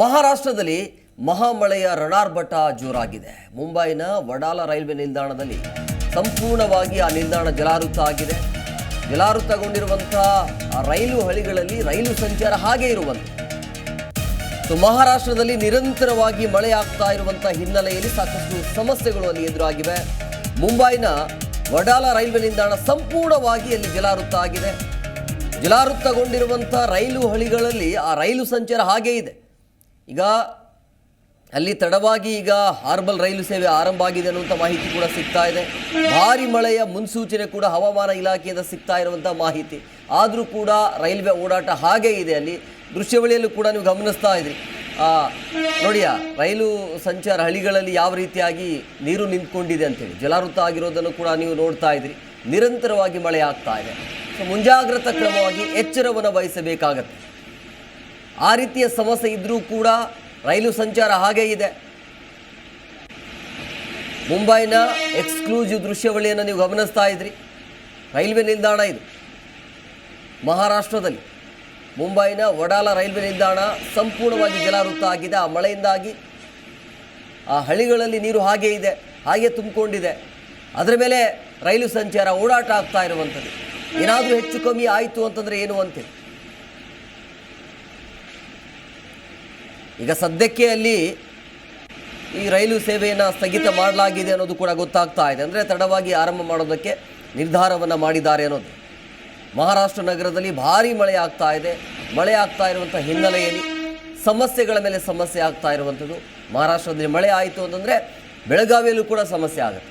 ಮಹಾರಾಷ್ಟ್ರದಲ್ಲಿ ಮಹಾಮಳೆಯ ರಣಾರ್ಭಟ ಜೋರಾಗಿದೆ. ಮುಂಬೈನ ವಡಾಲ ರೈಲ್ವೆ ನಿಲ್ದಾಣದಲ್ಲಿ ಸಂಪೂರ್ಣವಾಗಿ ಆ ನಿಲ್ದಾಣ ಜಲಾವೃತ ಆಗಿದೆ. ಜಲಾವೃತಗೊಂಡಿರುವಂತಹ ಆ ರೈಲು ಹಳಿಗಳಲ್ಲಿ ರೈಲು ಸಂಚಾರ ಹಾಗೆ ಇರುವಂತೆ. ಸೊ, ಮಹಾರಾಷ್ಟ್ರದಲ್ಲಿ ನಿರಂತರವಾಗಿ ಮಳೆ ಆಗ್ತಾ ಇರುವಂತಹ ಹಿನ್ನೆಲೆಯಲ್ಲಿ ಸಾಕಷ್ಟು ಸಮಸ್ಯೆಗಳು ಅಲ್ಲಿ ಎದುರಾಗಿವೆ. ಮುಂಬೈನ ವಡಾಲ ರೈಲ್ವೆ ನಿಲ್ದಾಣ ಸಂಪೂರ್ಣವಾಗಿ ಅಲ್ಲಿ ಜಲಾವೃತ ಆಗಿದೆ. ಜಲಾವೃತಗೊಂಡಿರುವಂಥ ರೈಲು ಹಳಿಗಳಲ್ಲಿ ಆ ರೈಲು ಸಂಚಾರ ಹಾಗೇ ಇದೆ. ಈಗ ಅಲ್ಲಿ ತಡವಾಗಿ ಈಗ ಹಾರ್ಬಲ್ ರೈಲು ಸೇವೆ ಆರಂಭ ಆಗಿದೆ ಅನ್ನುವಂಥ ಮಾಹಿತಿ ಕೂಡ ಸಿಗ್ತಾ ಇದೆ. ಭಾರಿ ಮಳೆಯ ಮುನ್ಸೂಚನೆ ಕೂಡ ಹವಾಮಾನ ಇಲಾಖೆಯಿಂದ ಸಿಗ್ತಾ ಇರುವಂಥ ಮಾಹಿತಿ. ಆದರೂ ಕೂಡ ರೈಲ್ವೆ ಓಡಾಟ ಹಾಗೇ ಇದೆ ಅಲ್ಲಿ. ದೃಶ್ಯವಳಿಯಲ್ಲೂ ಕೂಡ ನೀವು ಗಮನಿಸ್ತಾ ಇದ್ರಿ. ನೋಡಿಯ, ರೈಲು ಸಂಚಾರ ಹಳಿಗಳಲ್ಲಿ ಯಾವ ರೀತಿಯಾಗಿ ನೀರು ನಿಂತ್ಕೊಂಡಿದೆ ಅಂತೇಳಿ. ಜಲಾವೃತ ಆಗಿರೋದನ್ನು ಕೂಡ ನೀವು ನೋಡ್ತಾ ಇದ್ರಿ. ನಿರಂತರವಾಗಿ ಮಳೆ ಆಗ್ತಾ ಇದೆ. ಸೊ, ಮುಂಜಾಗ್ರತಾ ಕ್ರಮವಾಗಿ ಎಚ್ಚರವನ್ನು ವಹಿಸಬೇಕಾಗತ್ತೆ. ಆ ರೀತಿಯ ಸಮಸ್ಯೆ ಇದ್ದರೂ ಕೂಡ ರೈಲು ಸಂಚಾರ ಹಾಗೇ ಇದೆ. ಮುಂಬೈನ ಎಕ್ಸ್ಕ್ಲೂಸಿವ್ ದೃಶ್ಯಾವಳಿಯನ್ನು ನೀವು ಗಮನಿಸ್ತಾ ಇದ್ರಿ. ರೈಲ್ವೆ ನಿಲ್ದಾಣ ಇದು. ಮಹಾರಾಷ್ಟ್ರದಲ್ಲಿ ಮುಂಬೈನ ವಡಾಲ ರೈಲ್ವೆ ನಿಲ್ದಾಣ ಸಂಪೂರ್ಣವಾಗಿ ಜಲಾವೃತ ಆಗಿದೆ. ಆ ಮಳೆಯಿಂದಾಗಿ ಆ ಹಳಿಗಳಲ್ಲಿ ನೀರು ಹಾಗೇ ಇದೆ, ಹಾಗೆ ತುಂಬಿಕೊಂಡಿದೆ. ಅದರ ಮೇಲೆ ರೈಲು ಸಂಚಾರ ಓಡಾಟ ಆಗ್ತಾ ಇರುವಂಥದ್ದು. ಏನಾದರೂ ಹೆಚ್ಚು ಕಮ್ಮಿ ಆಯಿತು ಅಂತಂದರೆ ಏನು ಅಂತೇಳಿ ಈಗ ಸದ್ಯಕ್ಕೆ ಅಲ್ಲಿ ಈ ರೈಲು ಸೇವೆಯನ್ನು ಸ್ಥಗಿತ ಮಾಡಲಾಗಿದೆ ಅನ್ನೋದು ಕೂಡ ಗೊತ್ತಾಗ್ತಾ ಇದೆ. ಅಂದರೆ ತಡವಾಗಿ ಆರಂಭ ಮಾಡೋದಕ್ಕೆ ನಿರ್ಧಾರವನ್ನು ಮಾಡಿದ್ದಾರೆ ಅನ್ನೋದು. ಮಹಾರಾಷ್ಟ್ರ ನಗರದಲ್ಲಿ ಭಾರಿ ಮಳೆ ಆಗ್ತಾ ಇದೆ. ಮಳೆ ಆಗ್ತಾ ಇರುವಂಥ ಹಿನ್ನೆಲೆಯಲ್ಲಿ ಸಮಸ್ಯೆಗಳ ಮೇಲೆ ಸಮಸ್ಯೆ ಆಗ್ತಾ ಇರುವಂಥದ್ದು. ಮಹಾರಾಷ್ಟ್ರದಲ್ಲಿ ಮಳೆ ಆಯಿತು ಅಂತಂದರೆ ಬೆಳಗಾವಿಯಲ್ಲೂ ಕೂಡ ಸಮಸ್ಯೆ ಆಗುತ್ತೆ.